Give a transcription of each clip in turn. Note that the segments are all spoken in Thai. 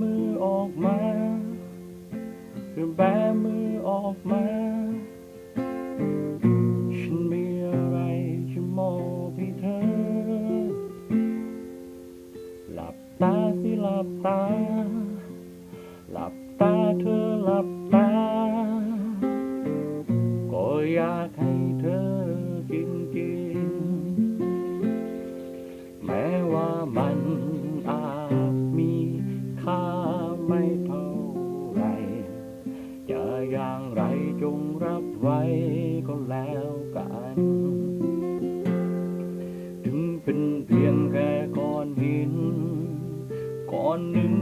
มือออกมาเธอแบมือออกมา ฉันมีอะไรจะมอบให้เธอ หลับตาสิหลับตา หลับตาเธอหลับตา ก็อยากให้เธอจริงๆ แม้ว่ามันอา อย่างไรจงรับไว้ก็แล้วกัน ถึงเป็นเพียงแค่ก้อนหินก้อนหนึ่ง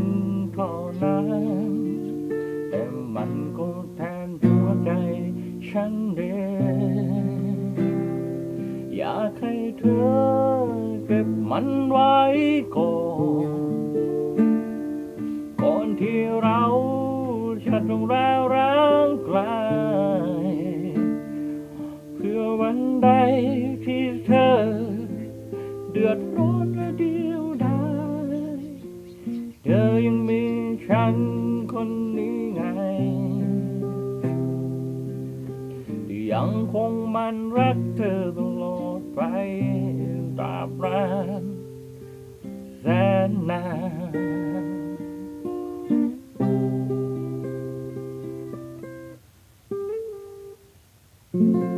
เท่านั้น แต่มันก็แทนหัวใจฉันเด้อยากให้เธอเก็บมันไว้ก่อนก่อนที่เราจะต้องร้วร้างไก วันใดที่เธอ เดือดร้อนและเดียวดายเธอยังมีฉันคนนี้ไง ที่ยังคงมันรักเธอตลอดไปตราบรานแสนนาน嗯。